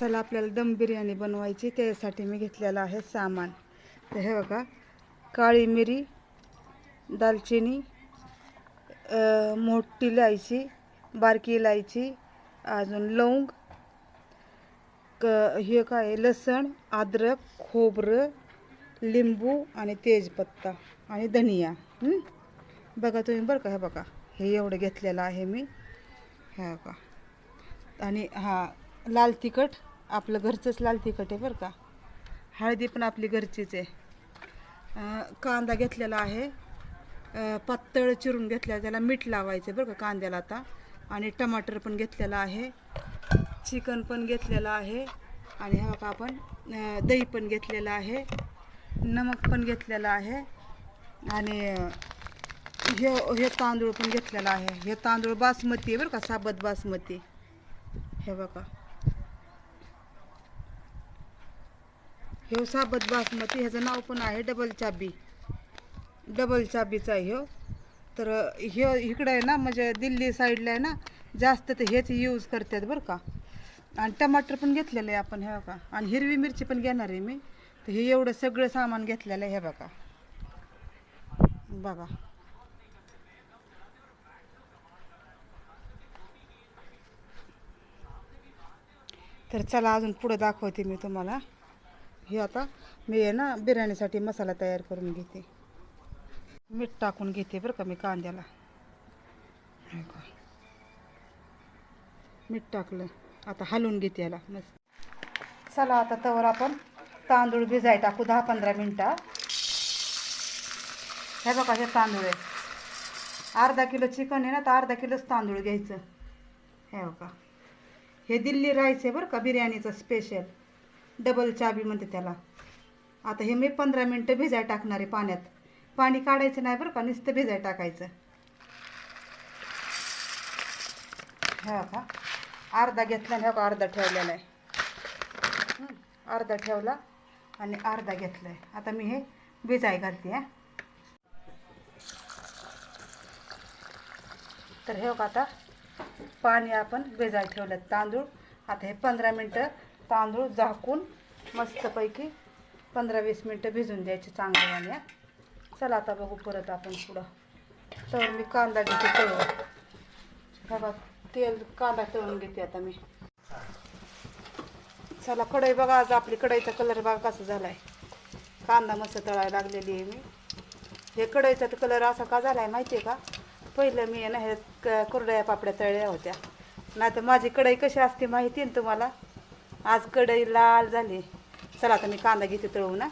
चला आपल्याला दम बिर्याणी बनवायची त्यासाठी मी घेतलेलं आहे सामान. तर हे बघा काळी मिरी दालचिनी मोठी इलायची बारकी इलायची अजून लवंग क हे काय आहे, लसण अद्रक खोबरं लिंबू आणि तेजपत्ता आणि धनिया. बघा तुम्ही बरं का हे बघा हे एवढं घेतलेलं आहे मी. हे बघा. आणि हा लाल तिखट आपलं घरचंच लाल तिखट आहे बरं का. हळदी पण आपली घरचीच आहे. कांदा घेतलेला आहे. पातळ चिरून घेतलेला त्याला मीठ लावायचं बरं का कांद्याला आता. आणि टमाटर पण घेतलेलं आहे. चिकन पण घेतलेलं आहे. आणि हा का आपण दही पण घेतलेलं आहे. नमक पण घेतलेलं आहे. आणि हे हे तांदूळ पण घेतलेला आहे. हे तांदूळ बासमती आहे बरं का साबत बासमती. हे बघा. साबत बासमती ह्याचं नाव पण आहे डबल चाबी. डबल चाबीचा आहे ह्यो तर हे इकडं आहे ना म्हणजे दिल्ली साईडला आहे ना जास्त तर हेच यूज करतात बरं का. आणि टमाटर पण घेतलेलं आहे आपण ह्या बघा. आणि हिरवी मिरची पण घेणार आहे मी. तर हे एवढं सगळं सामान घेतलेलं आहे हे बघा. बघा. तर चला अजून पुढं दाखवते मी तुम्हाला. हे आता मी आहे ना बिर्याणीसाठी मसाला तयार करून घेते. मीठ टाकून घेते बरं का मी कांद्याला. का. मीठ टाकलं. आता हलवून घेते याला. मस्त. चला आता तवर आपण तांदूळ भिजाय टाकू दहा पंधरा मिनटं. हे बघा हे तांदूळ आहे. अर्धा किलो चिकन आहे ना तर अर्धा किलोच तांदूळ घ्यायचं. हे बघा. हे दिल्ली राईस आहे बरं का बिर्याणीचं स्पेशल डबल चाबी म्हणते त्याला. आता हे मी पंधरा मिनटं भिजाय टाकणार आहे पाण्यात. पाणी काढायचं नाही बरं का नुसतं भिजाय टाकायचं. ह्या का अर्धा घेतला ह्या का अर्धा ठेवलेला आहे. अर्धा ठेवला आणि अर्धा घेतला आहे. आता मी हे भिजाय घालते हा. तर हे बघा आता पाणी आपण भिजाय ठेवलं तांदूळ. आता हे पंधरा मिनटं तांदूळ झाकून मस्तपैकी पंधरा वीस मिनटं भिजून द्यायचे चांगल्या पाण्या चला आता बघू परत आपण पुढं. तर मी कांदा घेते तळून. बघा तेल कांदा तळून घेते आता मी. चला कढई बघा आज आपली कढईचा कलर बघा कसा झाला आहे कांदा मस्त तळायला लागलेली आहे मी. हे कढईचा कलर असा का झाला आहे माहिती आहे का? पहिलं मी ना हे क कुरड्या पापड्या तळल्या होत्या. नाही तर माझी कढई कशी असते माहिती आहे ना तुम्हाला? आज कढई लाल झाली. चला आता मी कांदा घेते तळवू ना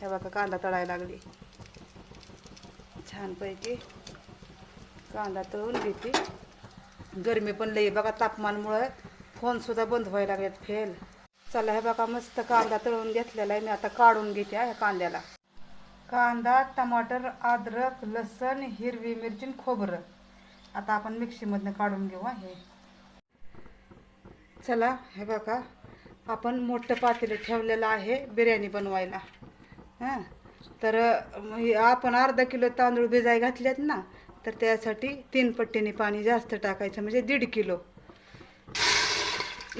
हे बघा कांदा तळायला लागली. छानपैकी कांदा तळून घेते. गरमी पण लई बघा तापमानमुळं फोनसुद्धा बंद व्हायला लागलेत फेल. चला हे बघा मस्त कांदा तळून घेतलेला आहे. मी आता काढून घेते ह्या कांद्याला. कांदा टमाटर अद्रक लसण हिरवी मिरची खोबरं. आता आपण मिक्सीमधनं काढून घेऊ हे. चला हे बघा. आपण मोठं पातेलं ठेवलेलं आहे बिर्याणी बनवायला. हां? तर आपण अर्धा किलो तांदूळ भिजाय घातलेत ना तर त्यासाठी तीन पट्टीने पाणी जास्त टाकायचं म्हणजे दीड किलो.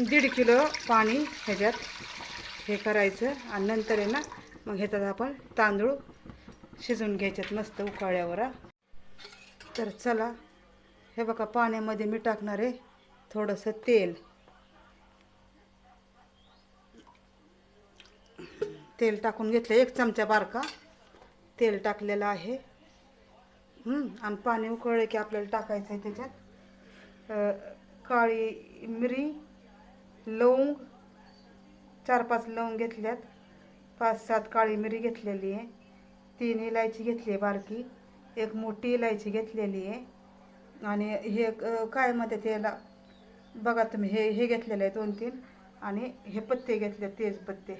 दीड किलो पाणी ह्याच्यात हे करायचं आणि नंतर आहे ना मग ह्याच्यात आपण तांदूळ शिजवून घ्यायच्यात मस्त उकाळ्यावर तर चला हे बघा पाण्यामध्ये मी टाकणार आहे थोडंसं तेल. तेल टाकून घेतलं एक चमचा बारका. तेल टाकलेलं आहे. आणि पाणी उकळलं की आपल्याला टाकायचं आहे त्याच्यात. काळी मिरी लवंग चार पाच लवंग घेतल्यात. पाच सात काळी मिरी घेतलेली आहे. तीन इलायची घेतली आहे बारकी. एक मोठी इलायची घेतलेली आहे. आणि हे काय म्हणते त्याला? बघा तुम्ही हे हे घेतलेलं आहे दोन तीन आणि हे पत्ते घेतले तेज पत्ते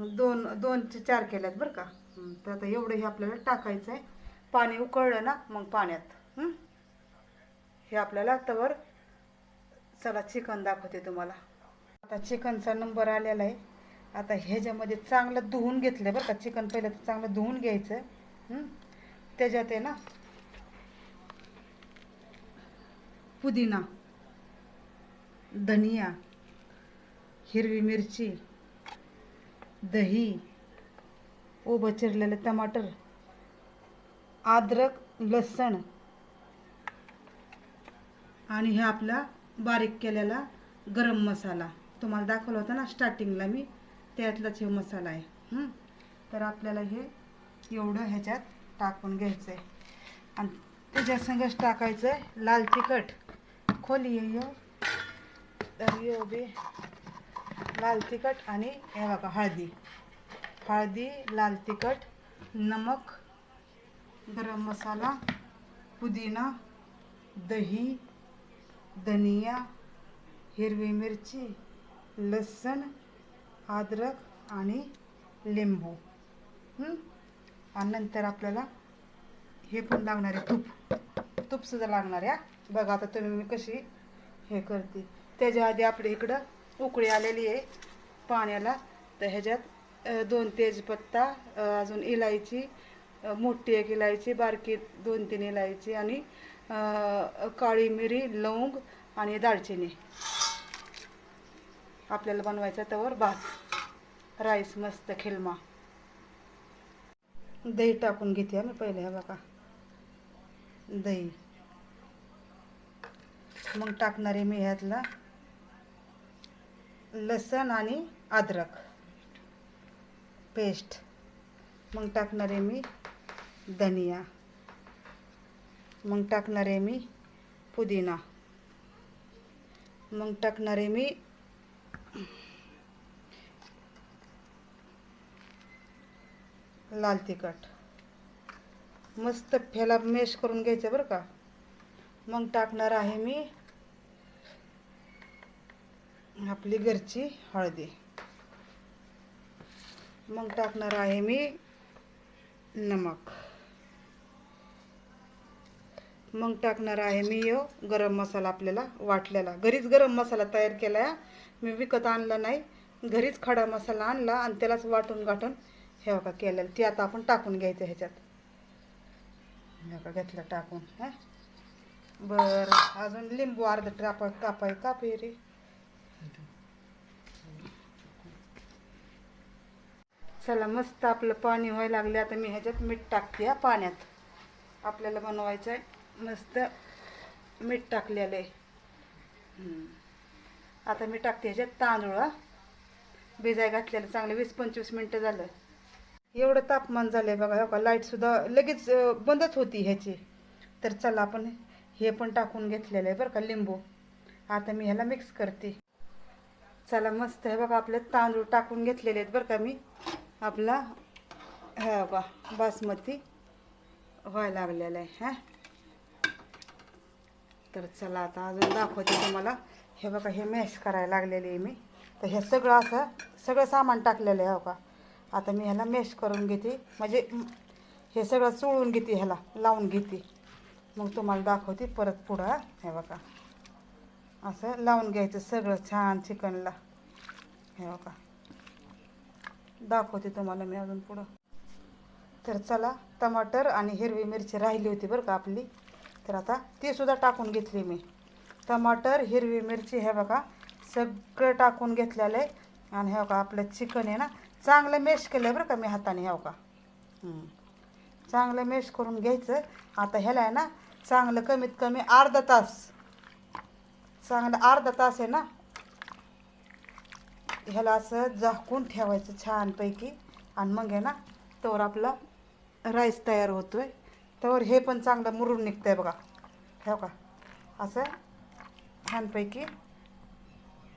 दोन दोन चार केल्यात बरं का. तर आता एवढं हे आपल्याला टाकायचं आहे पाणी उकळलं ना मग पाण्यात. हे आपल्याला तवर चला चिकन दाखवते तुम्हाला. आता चिकनचा नंबर आलेला आहे. आता ह्याच्यामध्ये चांगलं धुवून घेतलं बरं का. चिकन पहिलं तर चांगलं धुवून घ्यायचं. त्याच्यात आहे ना पुदिना धनिया हिरवी मिरची दही उभं चिरलेलं टमाटर अद्रक लसण आणि हे आपला बारीक केलेला गरम मसाला. तुम्हाला दाखवला होता ना स्टार्टिंगला मी त्यातलाच हे मसाला आहे. तर आपल्याला हे एवढं ह्याच्यात टाकून घ्यायचं आहे आणि त्याच्या संगच टाकायचं आहे लाल तिखट. खोली ये यो. तर यो बे. लाल तिखट आणि हे बघा हळदी. हळदी लाल तिखट नमक गरम मसाला पुदिना दही धनिया हिरवी मिरची लसण अद्रक आणि लिंबू. आणि नंतर आपल्याला हे पण लागणार आहे तूप. तूपसुद्धा लागणार आहे बघा आता तुम्ही मी कशी हे करते. त्याच्या आधी आपल्या इकडं उकळी आलेली आहे पाण्याला. तर ह्याच्यात दोन तेजपत्ता अजून इलायची मोठी एक इलायची बारकी दोन तीन इलायची आणि काळी मिरी लवंग आणि दालचिनी. आपल्याला बनवायचा त्यावर भात. राईस मस्त खिलमा. दही टाकून घेते आम्ही मी पहिले हे बघा. दही. मग टाकणारे मी ह्यातला. लसण आणि अद्रक. पेस्ट. मग टाकणार आहे मी धनिया. मग टाकणार आहे मी पुदिना. मग टाकणार आहे मी लाल तिखट. मस्त फेला मेश करून घ्यायचं बरं का? मग टाकणार आहे मी आपली घरची हळदी. मग टाकणार आहे मी नमक. मग टाकणार आहे मी यो गरम मसाला आपल्याला वाटलेला. घरीच गरम मसाला तयार केला आहे मी विकत आणला नाही. घरीच खडा मसाला आणला आणि त्यालाच वाटून गाठून हे बघा केलेलं. ते आता आपण टाकून घ्यायचं ह्याच्यात. हे का घेतलं टाकून हां. बरं अजून लिंबू अर्धा टापा कापाय कापे रे चला मस्त आपलं पाणी व्हायला लागले आता मी ह्याच्यात मीठ टाकते हा पाण्यात. आपल्याला बनवायचं आहे मस्त मीठ टाकलेलं आहे. आता मी टाकते ह्याच्यात तांदूळ हा. भिजाय घातलेलं चांगलं वीस पंचवीस मिनटं झालं. एवढं तापमान झालंय बघा हो का? लाईटसुद्धा लगेच बंदच होती ह्याची. तर चला आपण हे पण टाकून घेतलेलं आहे बरं का लिंबू. आता मी ह्याला मिक्स करते. चला मस्त आहे बघा आपले तांदूळ टाकून घेतलेले आहेत बरं का मी. आपला हे बा बासमती व्हायला लागलेला आहे हा. तर चला आता अजून दाखवते तुम्हाला. हे बघा हे मॅश करायला लागलेले आहे मी. तर हे सगळं असं सगळं सामान टाकलेलं आहे हो का. आता मी ह्याला मॅश करून घेते. म्हणजे हे सगळं चोळून घेते ह्याला लावून घेते. मग तुम्हाला दाखवते परत पुढं हे बघा. असं लावून घ्यायचं सगळं छान चिकनला. हे बघा. दाखवते तुम्हाला मी अजून पुढं. तर चला टमाटर आणि हिरवी मिरची राहिली होती बरं का आपली. तर आता ती सुद्धा टाकून घेतली मी. टमाटर हिरवी मिरची हे बघा सगळं टाकून घेतलेलं आहे. आणि हे बघा आपलं चिकन आहे ना चांगलं मेश केलं आहे बरं का मी हाताने हे बघा. चांगलं मेश करून घ्यायचं. आता ह्याला आहे ना चांगलं कमीत कमी अर्धा तास. चांगलं अर्धा तास आहे ना ह्याला असं झाकून ठेवायचं छानपैकी. आणि मग आहे ना तोवर आपला राईस तयार होतो आहे तोवर हे पण चांगलं मुरून आहे बघा. ठेव का असं छानपैकी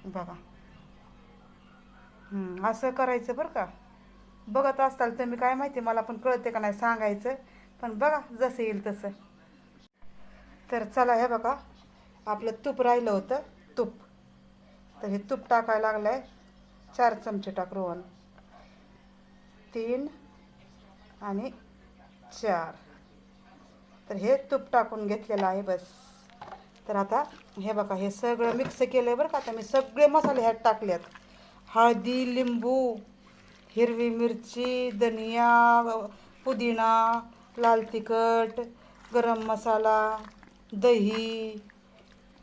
बघा. असं करायचं बरं का. बघत असताल तुम्ही काय माहिती मला पण कळते का नाही सांगायचं. पण बघा जसं येईल तसं. तर चला हे बघा आपलं तूप राहिलं होतं तूप. तर हे तूप टाकायला लागलं आहे चार चमचे टाक रोहन. तीन आणि चार. तर हे तूप टाकून घेतलेलं आहे बस. तर आता हे बघा हे सगळं मिक्स केलं आहे बरं का. आता मी सगळे मसाले ह्यात टाकलेत. हळदी लिंबू हिरवी मिरची धनिया पुदिना लाल तिखट गरम मसाला दही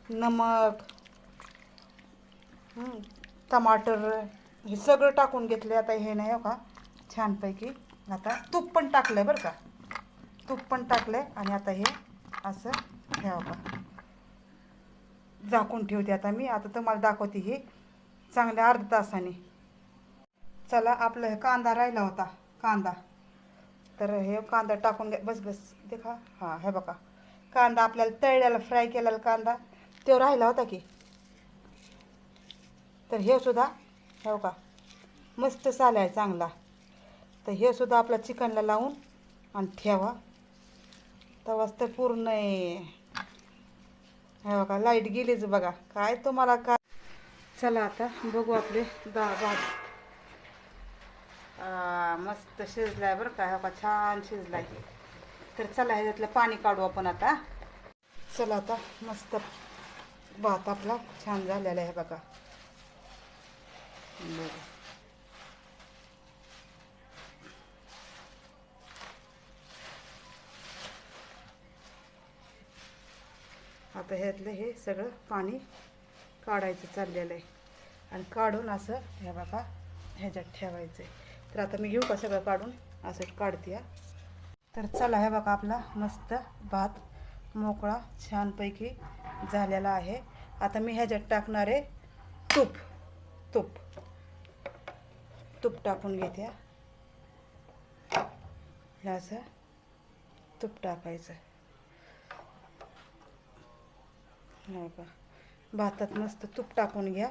नमक टमाटर. हे सगळं टाकून घेतले आता हे नाही हो का? छानपैकी. आता तूप पण टाकलं बरं का? तूप पण टाकलं आणि आता हे असं ठेवा का झाकून ठेवते आता मी. आता तुम्हाला दाखवते हे. चांगल्या अर्धा तासाने. चला आपलं हे कांदा राहिला होता. कांदा. तर हे कांदा टाकून घ्या. बस बस. देखा. हां हे बघा. कांदा आपल्याला तळलेला फ्राय केलेला कांदा. तो राहिला होता की? तर हे सुद्धा हो का? मस्त चाल आहे चांगला. तर हे सुद्धा आपला चिकनला लावून आणि ठेवा. तेव्हाच तर पूर्ण आहे. हो का लाइट गेलीच बघा. काय तुम्हाला काय? चला आता बघू आपले दहा भात. मस्त शिजलाय बरं का? हो का? छान शिजलाय. तर चला ह्याच्यातलं पाणी काढू आपण आता. चला आता मस्त भात आपला छान झालेला आहे बघा. बरं. आता ह्यातलं हे सगळं पाणी काढायचं चाललेलं आहे. आणि काढून असं हे बघा ह्याच्यात ठेवायचं आहे तर आता मी घेऊ का सगळं काढून? असं काढते तर चला हे बघा आपला मस्त भात मोकळा छानपैकी झालेला आहे. आता मी ह्याच्यात टाकणार आहे तूप. तूप. तूप टाकून घेते हा. असं तूप टाकायचं. नाही का भातात मस्त तूप टाकून घ्या.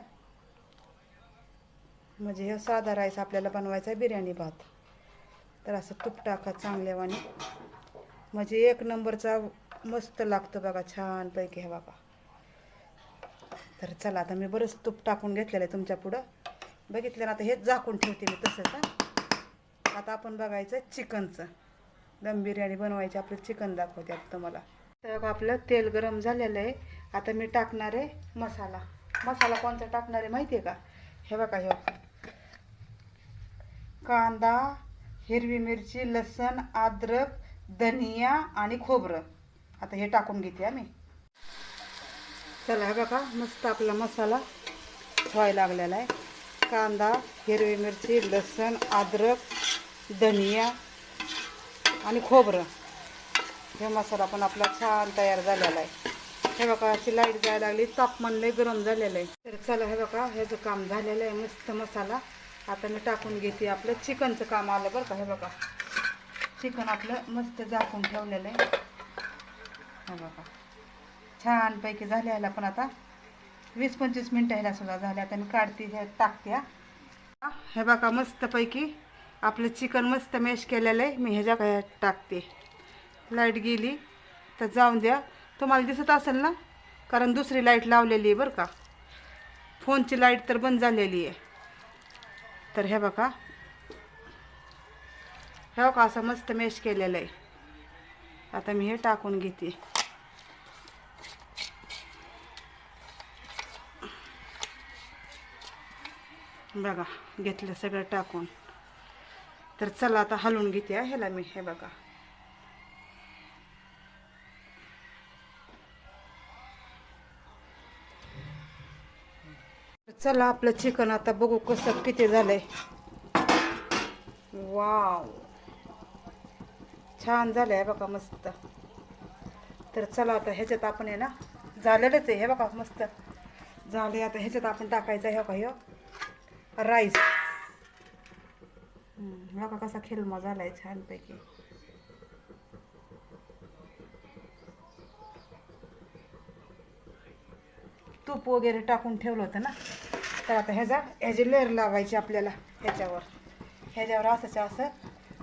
म्हणजे हे साधा राईस आपल्याला बनवायचा आहे बिर्याणी भात. तर असं तूप टाका चांगल्यावाने म्हणजे एक नंबरचा मस्त लागतो बघा छानपैकी हे बघा. तर चला आता मी बरंच तूप टाकून घेतलेलं आहे तुमच्या पुढं. बघितलं ना आता हेच झाकून ठेवते मी तसंच हां. आता आपण बघायचं चिकनचं. दम बिर्याणी बनवायची आपलं चिकन दाखवते आता तुम्हाला. तर बघा आपलं तेल गरम झालेलं आहे. आता मी टाकणार आहे मसाला. मसाला कोणता टाकणार आहे माहिती आहे का? हे बघा हे बघा. कांदा हिरवी मिरची लसण अद्रक धनिया आणि खोबरं. आता हे टाकून घेते आम्ही. चला हे बघा मस्त आपला मसाला व्हायला लागलेला आहे. कांदा हिरवी मिरची लसण अद्रक धनिया आणि खोबरं. हे मसाला पण आपला छान तयार झालेला आहे. हे बघा अशी लाइट जायला लागली. तापमान लय गरम झालेलं आहे. तर चला हे बघा ह्याचं काम झालेलं आहे. मस्त मसाला. आता मी टाकून घेते आपलं. चिकनचं काम आलं बरं का हे बघा. चिकन आपलं मस्त झाकून ठेवलेलं आहे. हे बघा. छानपैकी झाले पण आता. वीस पंचवीस मिनटं ह्याला सुद्धा झाल्या आता मी काढते हे टाकते हा. हे बघा मस्तपैकी आपलं चिकन मस्त मॅश केलेलं आहे. मी ह्याच्या काय टाकते. लाइट गेली तर जाऊन द्या. तुम्हाला दिसत असेल ना? कारण दुसरी लाइट लावलेली आहे बरं का. फोनची लाइट तर बंद झालेली आहे. तर हे बघा. हे बघा असं मस्त मॅश केलेलं आहे. आता मी हे टाकून घेते. बघा घेतलं सगळं टाकून. तर चला आता हलवून घेते ह्याला मी हे बघा. चला आपलं चिकन आता बघू कसं किती झालंय. वाव. छान झालंय बघा मस्त. तर चला आता ह्याच्यात आपण आहे ना झालेलंच आहे हे बघा मस्त. झाले आता ह्याच्यात आपण टाकायचं आहे बघा हे. राईस. बघा कसा खेलमा झालाय छानपैकी. तूप वगैरे टाकून ठेवलं होतं ना? तर आता ह्याचा ह्याची लेअर लावायची आपल्याला ह्याच्यावर. ह्याच्यावर असंच्या असं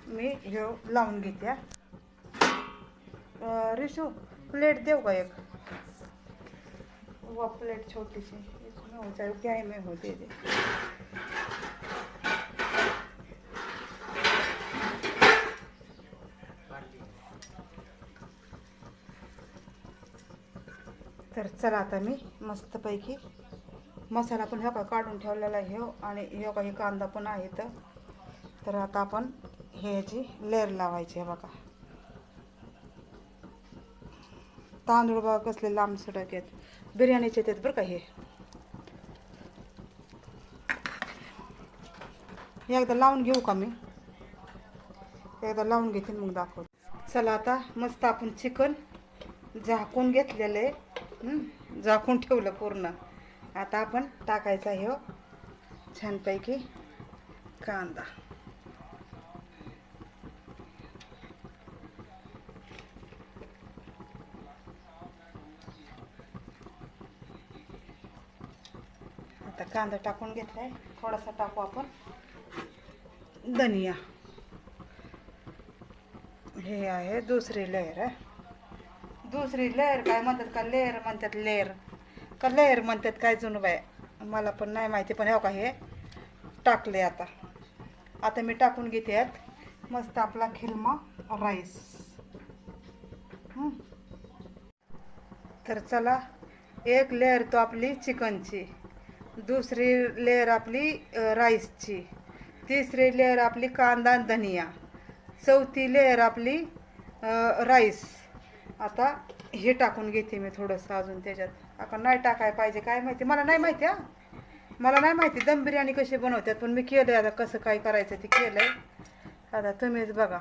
मी हे लावून घेते. रिशू प्लेट देऊ का एक? वा प्लेट छोटीशी. हो जाए क्या है मैं हो दे दे। तर चला आता मी मस्तपैकी. मसाला पण ह्यो का काढून ठेवलेला आहे हो आणि ह्यो काही कांदा पण आहे तर तर आता आपण हे ह्याची लेअर लावायची आहे बघा. तांदूळ बघा कसले लांब सडक आहेत. बिर्याणीचे आहेत बरं का हे. एकदा लावून घेऊ का मी? एकदा लावून घेते मग दाखव चला आता मस्त आपण चिकन झाकून घेतलेलं आहे. झाकून ठेवलं पूर्ण. आता आपण टाकायचा हे हो, छानपैकी कांदा. आता कांदा टाकून घेतलाय. थोडासा टाकू आपण. धनिया। हे आहे दुसरी लेअर आहे. दुसरी लेअर काय म्हणतात का? लेअर म्हणतात लेअर का लेअर म्हणतात काय जुनं बाय मला पण नाही माहिती पण हो का हे? टाकले आता. आता मी टाकून घेते आहेत मस्त आपला खिलमा राईस तर चला एक लेअर तो आपली चिकनची दुसरी लेअर आपली राईसची तिसरी लेअर आपली कांदा आणि धनिया. चौथी लेअर आपली राईस आता हे टाकून घेते मी थोडंसं अजून त्याच्यात. आपण नाही टाकाय पाहिजे काय माहिती? मला नाही माहिती हा. मला नाही माहिती दम बिर्याणी कशी बनवतात पण मी केलं आता कसं काय करायचं ते केलं आहे आता तुम्हीच बघा.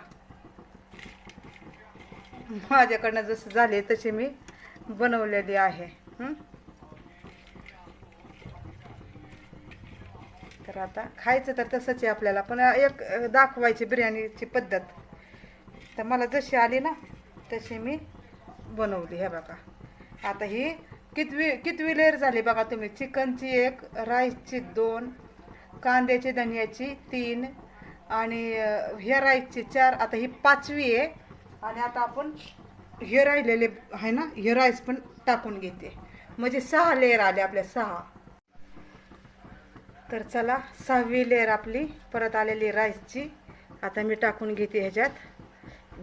माझ्याकडनं जसं झाले तशी मी बनवलेली आहे तर आता खायचं तर तसंच आहे आपल्याला पण एक दाखवायची बिर्याणीची पद्धत. तर मला जशी आली ना तशी मी बनवली. हे बघा. आता ही कितवी कितवी लेअर झाली बघा तुम्ही. चिकनची एक राईसची दोन कांद्याची धनियाची तीन आणि हे राईसची चार. आता ही पाचवी आहे आणि आता आपण हे राहिलेले आहे ना हे राईस पण टाकून घेते. म्हणजे सहा लेअर आले आपल्या सहा. तर चला सहावी लेअर आपली परत आलेली राईसची आता मी टाकून घेते ह्याच्यात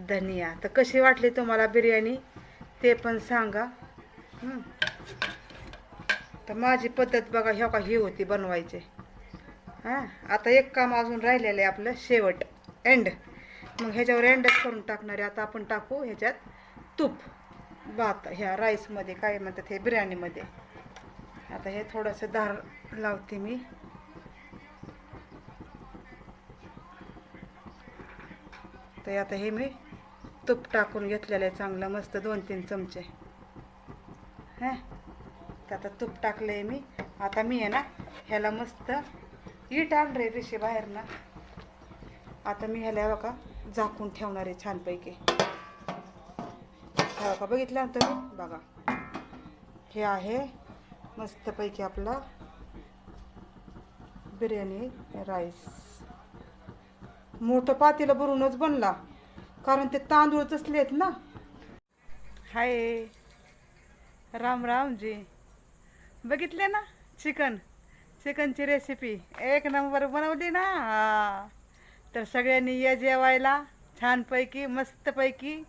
धनिया. तर कशी वाटली तुम्हाला बिर्याणी? ते पण सांगा. तर माझी पद्धत बघा ह्या का ही होती बनवायची. हां आता एक काम अजून राहिलेलं आहे आपलं शेवट एंड मग ह्याच्यावर एंडच करून टाकणार आता आपण टाकू ह्याच्यात तूप. भात ह्या राईसमध्ये काय म्हणतात हे बिर्याणीमध्ये. आता हे थोडंसं धार लावते मी. तर आता हे मी तूप टाकून घेतलेलं आहे चांगलं मस्त दोन तीन चमचे. हां? तर आता तूप टाकलं आहे मी. आता मी आहे ना ह्याला मस्त ईट आणलं रे बाहेर ना आता मी ह्याला बघा झाकून ठेवणार आहे छानपैकी. हा बघा बघितल्यानंतर बघा. हे आहे मस्तपैकी आपला बिर्याणी राईस. मोठं पातेलं भरूनच बनला. कारण ते तांदूळ असले आहेत ना. हाय. राम राम जी बघितले ना चिकन? चिकनची रेसिपी एक नंबर बनवली ना. हा. तर सगळ्यांनी या जेवायला छानपैकी मस्तपैकी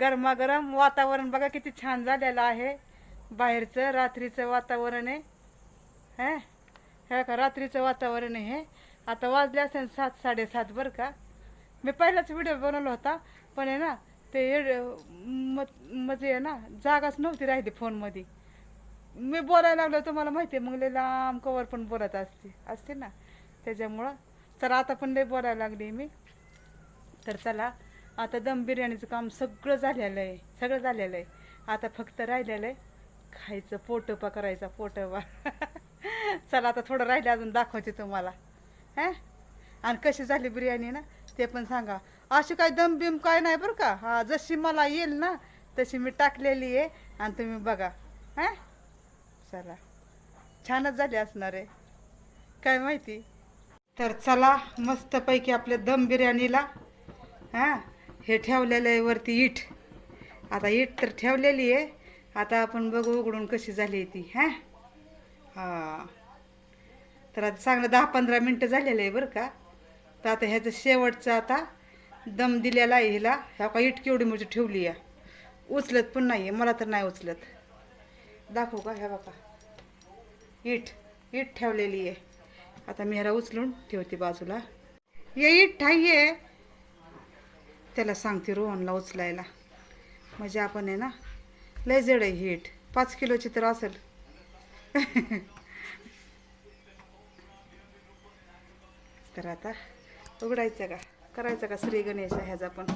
गरमागरम वातावरण बघा किती छान झालेलं आहे. बाहेरचं रात्रीचं वातावरण आहे. हे? हे का रात्रीचं वातावरण आहे. हे आता वाजले असेल सात साडेसात बरं का. मी पहिलाच व्हिडिओ बनवला होता पण आहे ना ते एड- म म्हणजे आहे ना जागाच नव्हती राहिली फोनमध्ये. मी बोलायला लागलो तुम्हाला माहिती आहे मग लय लांब कवर पण बोलत असते असते ना. त्याच्यामुळं तर आता पण लय बोलायला लागली मी. तर चला आता दम बिर्याणीचं काम सगळं झालेलं आहे सगळं झालेलं आहे. आता फक्त राहिलेलं आहे खायचं पोटोपा करायचा पोटोपा चला आता थोडं राहिलं अजून दाखवते तुम्हाला. हां? आणि कशी झाली बिर्याणी ना? ते पण सांगा. अशी काय दम बिम काय नाही बरं का? हा जशी मला येईल ना तशी मी टाकलेली आहे आणि तुम्ही बघा. हां? चला. छानच झाली असणार आहे. काय माहिती? तर चला मस्तपैकी आपल्या दम बिर्याणीला हां? हे ठेवलेलं आहे वरती ईट. आता ईट तर ठेवलेली आहे. आता आपण बघू उघडून कशी झाली ती हां? हां. तर आता चांगलं दहा पंधरा मिनटं झालेलं आहे बरं का. तर आता ह्याचं शेवटचं आता दम दिलेला आहे हिला. ह्या का इटकी केवढी म्हणजे ठेवली आहे उचलत पण नाही आहे मला तर नाही उचलत. दाखवू का? ह्या बापा. इट इट ठेवलेली आहे. आता मी ह्याला उचलून ठेवते बाजूला. ये इट आहे. त्याला सांगते रोहनला उचलायला. म्हणजे आपण आहे ना लय जड आहे ही इट. पाच किलोची तर असेल. तर आता उघडायचं का? करायचं का श्री गणेश ह्याचा पण?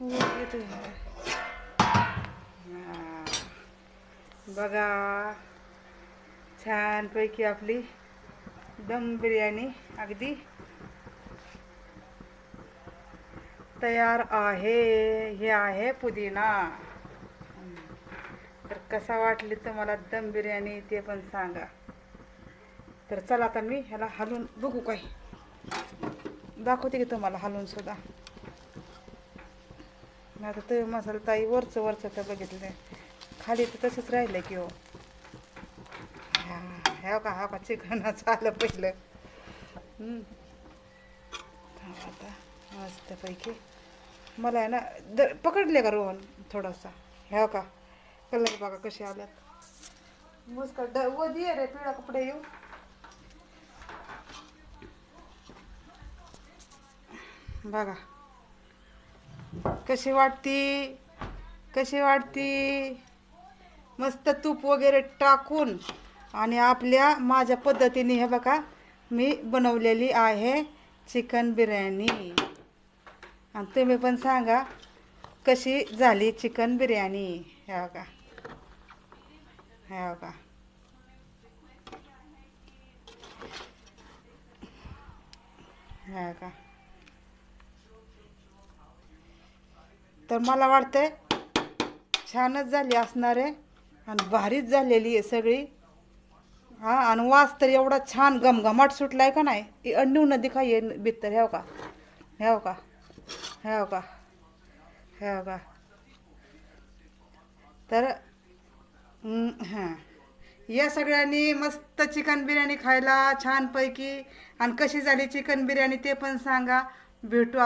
हो, येतो बघा. छानपैकी आपली दम बिर्याणी अगदी तयार आहे. हे आहे पुदिना. तर कसा वाटली तुम्हाला दम बिर्याणी ते पण सांगा. तर चला आता मी ह्याला हलवून बघू काय. दाखवते की तुम्हाला हलून सुद्धा. मी आता तर मसाला ताई वरचं वरचं तर बघितलं खाली तर तसंच राहिलं की हो. ह्या का हा का चिकनाचं आलं पहिलं. हम्म. आता मस्तपैकी. मला आहे ना द पकडले का रोहन थोडासा? ह्या का? कलर बघा कसे आल्यात. मस्त ड वधी आहे रे पिळा कपडे येऊ. बघा. कशी वाटती? कशी वाटती? मस्त तूप वगैरे टाकून आणि आपल्या माझ्या पद्धतीने हे बघा मी बनवलेली आहे चिकन बिर्याणी. आणि तुम्ही पण सांगा कशी झाली चिकन बिर्याणी? हे बघा. हे बघा. हे बघा. तर मला वाटतंय छानच झाली असणार आहे आणि भारीच झालेली आहे सगळी. हां आणि वास तर एवढा छान घमघमाट आहे का नाही? अंडू नदी का ये भितर ह्याव हो का? ह्याव हो का? ह्याव हो का? ह्याव का? तर हां. या सगळ्यांनी मस्त चिकन बिर्याणी खायला छानपैकी. आणि कशी झाली चिकन बिर्याणी ते पण सांगा. भेटू